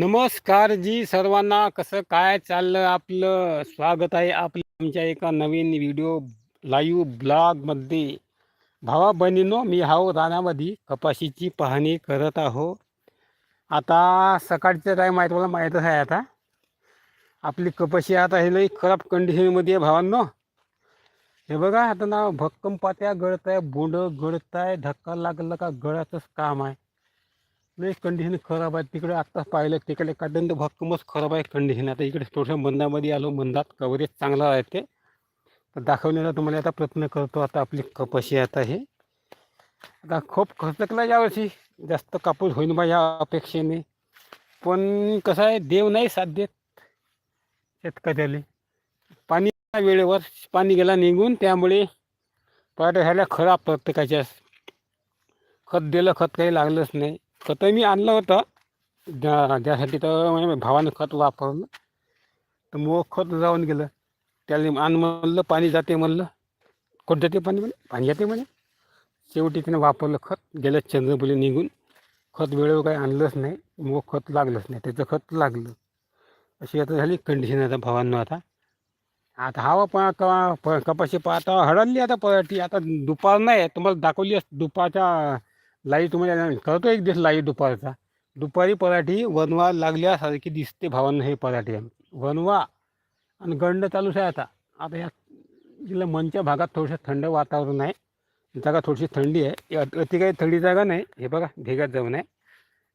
नमस्कार जी सर्वांना. कसं काय चाललं आपलं? स्वागत आहे आपलं आमच्या एका नवीन व्हिडिओ लाईव्ह ब्लॉगमध्ये भावा बहिणीनो मी हाव रानामध्ये कपाशीची पाहणी करत आहो. आता सकाळचा टाईम आहे तुम्हाला माहीतच आहे आता. आपली कपाशी आता हे लई खराब कंडिशनमध्ये आहे भावांनो. हे बघा आता ना भक्कम पात्या गळत आहे बोंड गळत आहे धक्का लागलं का गळाचंच काम आहे. लई कंडिशन खराब आहे तिकडे आत्ताच पाहिलं तिकडे काढून भक्कमच खराब आहे कंडिशन आता इकडे थोडंसं मंदामध्ये आलो मंदात कवरेज चांगला आहे ते. तर दाखवण्याचा तुम्हाला आता प्रयत्न करतो. आता आपली कपाशी आता हे. आता खूप खर्चकला यावर्षी. जास्त कापूस होईन बा या अपेक्षेने. पण कसं आहे देव नाही साथ देत शेतकऱ्याला. पाणी वेळेवर पाणी गेला निघून त्यामुळे पराठा झाल्या खराब प्रत्येकाच्या. खत दिलं खत काही लागलंच नाही. खत मी आणलं होतं. ज्या ज्यासाठी तर म्हणजे भावानं खत वापरलं. तर मग खत जाऊन गेलं. त्याला आण म्हणलं पाणी जाते म्हणलं. कोण जाते पाणी म्हणे? पाणी जाते म्हणे. शेवटी तिने वापरलं खत. गेलं चंद्रपुली निघून खत वेळेवर काही आणलंच नाही. मग खत लागलंच नाही. त्याचं खत लागलं. अशी आता झाली कंडिशन आता भावांनो आता. आता हवा पा क- प- कपाशी पाहता हळदली आता पराठी आता दुपार नाही. तुम्हाला दाखवली दुपारच्या लाइट तुम्हाला करतो एक दिवस लाइट दुपारचा. दुपारी पराठी वनवा लागल्यासारखी दिसते भावांना हे पराठी. वनवा आणि गंड चालूच आहे आता. आता या जिल्हा मनच्या भागात थोडंसं थंड वातावरण आहे. जागा थोडीशी थंडी आहे. अति काही थंडी जागा नाही. हे बघा भेगात जाऊन आहे.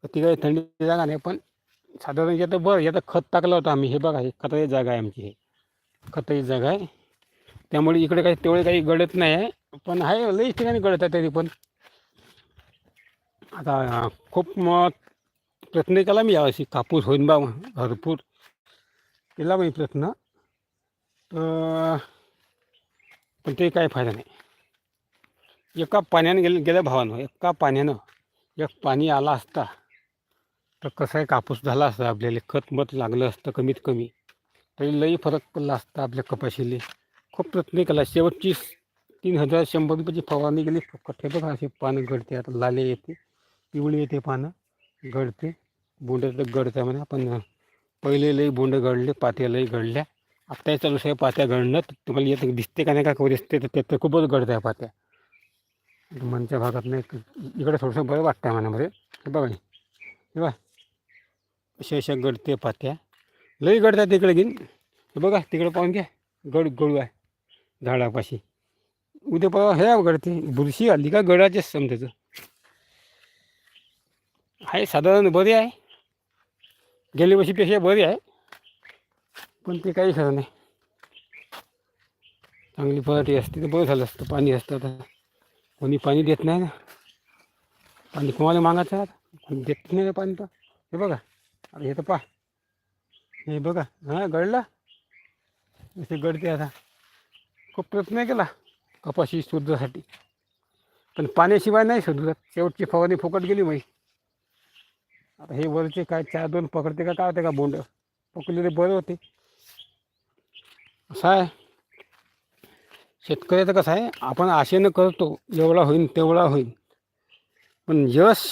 अति काही थंडी जागा नाही पण साधारण याचं बरं याचं खत टाकलं होतं आम्ही. हे बघा हे खताची जागा आहे आमची. हे खताची जागा आहे. त्यामुळे इकडे काही तेवढे काही गळत नाही आहे. पण आहे लईच ठिकाणी गळत आहे तरी पण. आता खूप मग प्रयत्न केला मी यावर्षी. कापूस होईन बा भरपूर. केला मी प्रयत्न. तर पण ते काही फायदा नाही. एका पाण्यानं गेलं गेल्या भावानं एका पाण्यानं एक पाणी आला असता तर कसं आहे कापूस झाला असता आपल्याला खत मत लागलं असतं कमीत कमी तरी लई फरक पडला असता आपल्या कपाशीले. खूप प्रयत्न केला. शेवटची तीन हजार शंभर रुपयाची फवारणी गेली फक्त हे असे पानं गळते आता लाले येते. पिवळी येते पानं गळते. बोंड तर गळते म्हणा पण पहिले लई बोंड गळले पात्या लई गळल्या. आत्ताही चालू आहे पात्या गळणं. तुम्हाला येतं दिसते का नाही का दिसते तर त्यात खूपच गळत आहे पात्या. मनच्या भागात नाही इकडे थोडंसं बरं वाटतं आहे मनामध्ये. हे बघा हे. बघा. अशा अशा गळते पात्या. लई गडतात तिकडे घेईन हे बघा तिकडे पाहून घ्या. गड गळू आहे. झाडापाशी. उद्या पाहा हे गळते. बुरशी आली का गडाचेच समजायचं. आहे साधारण बरी आहे. गेल्या वर्षीपेक्षा बरी आहे. पण ते काही खरं नाही. चांगली पराठी असते तर बरं झालं असतं. पाणी असतं आता. कोणी पाणी देत नाही ना. पाणी कोणाला मागायचं? आता कोणी देत नाही ना पाणी तर. हे बघा. आता हे तर पहा. हे बघा. हां गळला. असे गळते आता. खूप प्रयत्न केला कपाशी शोधण्यासाठी पण पाण्याशिवाय नाही शोधू शेवटची फवारणी फुकट गेली माहिती आता हे वरचे काय चार दोन पकडते का काय होते का बोंड? पकडलेले बरं होते. असं आहे. शेतकऱ्याचं कसं आहे आपण आशेनं करतो एवढा होईन तेवढा होईन. पण यश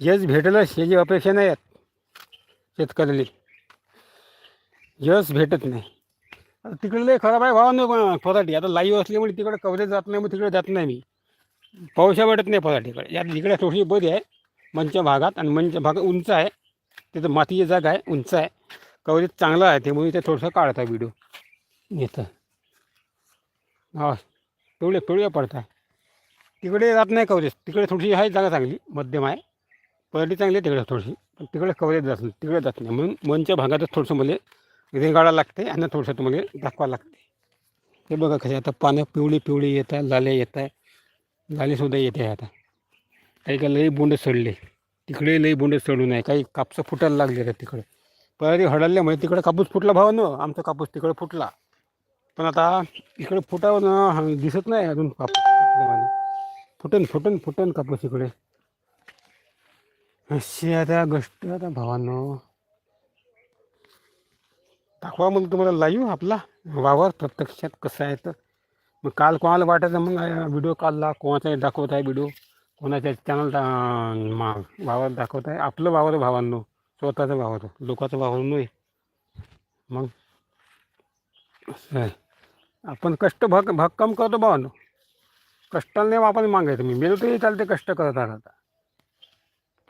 यश भेटलंच याची अपेक्षा नाही आहेत शेतकऱ्याला. यश भेटत नाही. आता तिकडे लय खराब आहे भावा पराठी आता लाईव्ह असल्यामुळे तिकडे कवरेज जात नाही मग तिकडे जात नाही मी. पावसा वाटत नाही पराठीकडे यात इकडे थोडीशी बरी आहे. मंच भागात आणि मंच भागात उंच आहे. तिथं मातीची जागा आहे उंच आहे. कवरेज चांगलं आहे त्यामुळे ते थोडंसं काढता व्हिडिओ येतं हा पिवळे पिवळे पडता तिकडे जात नाही कवरेज तिकडे थोडीशी आहे जागा चांगली मध्यम आहे. पराठी चांगली आहे तिकडे थोडीशी पण तिकडे कवरेज जात नाही तिकडे जात नाही. म्हणून मनच्या भागातच थोडंसं मला रेंगाळा लागते आणि थोडंसं तुम्हाला दाखवा लागते. हे बघा कसे आता पानं पिवळी पिवळी येत आहे लाले येत आहे. लालेसुद्धा येते आहे आता. काही काही लई बोंड सडले. तिकडे लई बोंड चढून आहे. काही कापसं फुटायला लागले आहेत तिकडे? पराठी हडल्यामुळे तिकडे कापूस फुटला भावानं आमचा कापूस तिकडे फुटला. पण आता इकडे फुटावं दिसत नाही अजून कापूस फुटन फुटन फुटन कापूस इकडे. अशी आता गोष्ट आता भावानं. दाखवा मग तुम्हाला लाईव्ह आपला. वावर प्रत्यक्षात कसं आहे तर. मग काल कोणाला वाटायचं मग व्हिडिओ काढला कोणाचा दाखवत आहे व्हिडिओ कोणाच्या चॅनल मा वावर दाखवत आहे. आपलं वावर भावांनो. स्वतःचं वावर लोकांचं वावर नाही मग असं आपण कष्ट भक भक्कम करतो भावांनो. कष्टाने आपण मागायचं. मी मेलो तरी चालते कष्ट करत राहता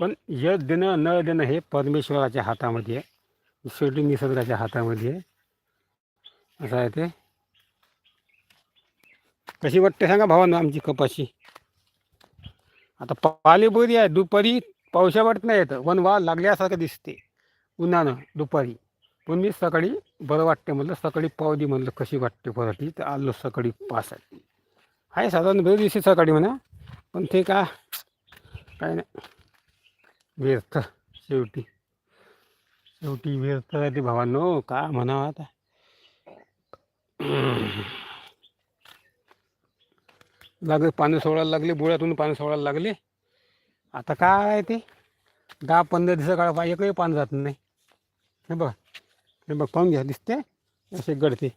पण यश देणं न देणं हे परमेश्वराच्या हातामध्ये आहे. शेवटी निसर्गाच्या हातामध्ये आहे. असं आहे ते. कशी वाटते सांगा भावांनो आमची कपाशी? आता पाली बरी आहे दुपारी पावसा नाही येतं पण वा लागल्यासारखं दिसते. उन्हानं दुपारी. पण मी सकाळी बरं वाटते म्हटलं सकाळी पावली म्हटलं कशी वाटते पराठी? तर आलो सकाळी पास आहे साधारण बरं दिसते सकाळी म्हणा पण ते का काय नाही. व्यर्थ शेवटी. शेवटी व्यर्थ राहते भावांनो का म्हणावं आता? लागले पाणी सोडायला लागले बुळ्यातून पाणी सोडायला लागले. आता काय ते? दहा पंधरा दिवसा काळ पाहिजे काही पाणी जात नाही. हे बघा हे बघ पाहून घ्या दिसते? असे गडते.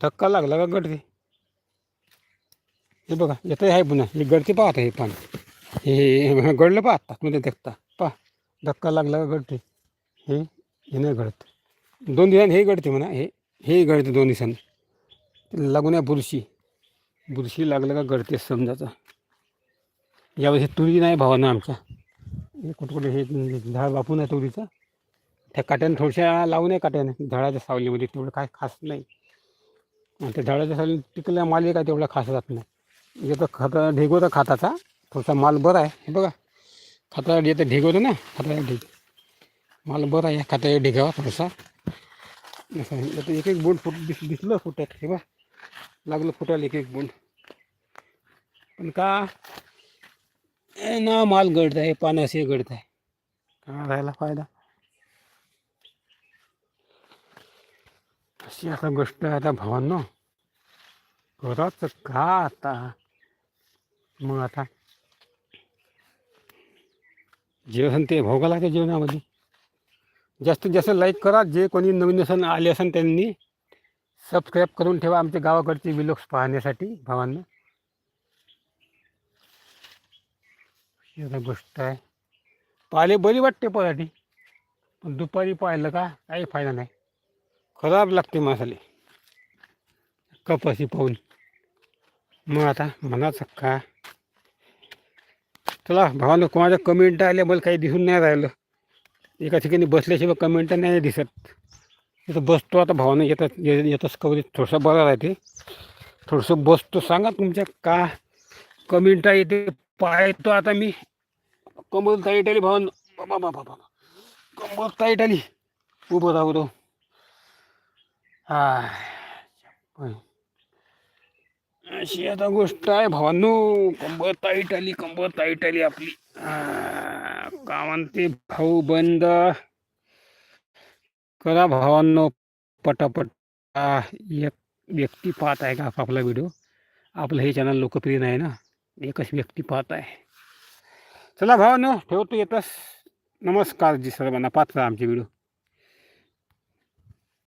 धक्का लागला का गडते? हे बघा येतं आहे पुन्हा. हे गडते पाहत हे पाणी हे गडलं पाहता म्हणजे देखता. पहा धक्का लागला का गडते? हे हे नाही गडत. दोन दिवसांनी हे गडते म्हणा हे हे गडते दोन दिवसांनी. लागून आहे बुरशी. बुरशी लागलं का गळते समजायचं यावेळी तुरी नाही भावानं आमच्या. कुठं कुठे हे झाड बापून आहे तुरीचं. त्या काट्यानं थोड्याशा लावून आहे काट्यानं. झाडाच्या सावलीमध्ये तेवढं काय खास नाही. आणि त्या झाडाच्या सावली तिकडल्या माल काय तेवढा खास जात नाही. येतं खत ढेगोचा खाताचा. थोडासा माल बरा आहे. हे बघा. खाता येतं ढेगवतं ना. खाता ढेग माल बरा आहे. खाता ढेगावा थोडासा. असं एक एक बोट फुट दिस दिसलं फुटत. हे बा लागलं फुटायला एक एक बोंड. पण का? ए ना माल गळत आहे पाण्याशी गळत आहे का राहायला फायदा? अशी आता गोष्ट आहे आता भावांनो. करायचं का आता? मग आता? जेवण ते भोगा लागते जेवणामध्ये. जास्तीत जास्त लाईक करा. जे कोणी नवीन असन आले असन त्यांनी सबस्क्राईब करून ठेवा आमच्या गावाकडचे विलोक्स पाहण्यासाठी भावांना. गोष्ट आहे. पाहिले बरी वाटते पराठी पण दुपारी पाहिलं का काही फायदा नाही. खराब लागते मसाले. कपाशी पाहून. मग आता म्हणाचं का चला भावानं कोणाच्या कमेंट आल्या मला काही दिसून नाही राहिलं. एका ठिकाणी बसल्याशिवाय कमेंट नाही दिसत. तिथं बसतो आता भावानं येतात ये- येतच कवरेज थोडंसं बरं राहते थोडंसं बसतो. सांगा तुमच्या का कमेंट येते पाहतो आता मी. कंबल ताईट आली भावानं बाबा बाबा बाबा कंबल ताईट आली उभं राहू तो अशी आता गोष्ट आहे भावांनो. कंबर ताईट आली कंबर ताईट आली आपली. का म्हणते भाऊ बंद. करा भावांनो, पटापट. एक व्यक्ति पाहत है का आपला व्हिडिओ आपलं हे चॅनल लोकप्रिय नाही ना? एक व्यक्ति पाहत है चला भावांनो, ठेवतो नमस्कार जी सर्वांना. पाहत राहा आमचे व्हिडिओ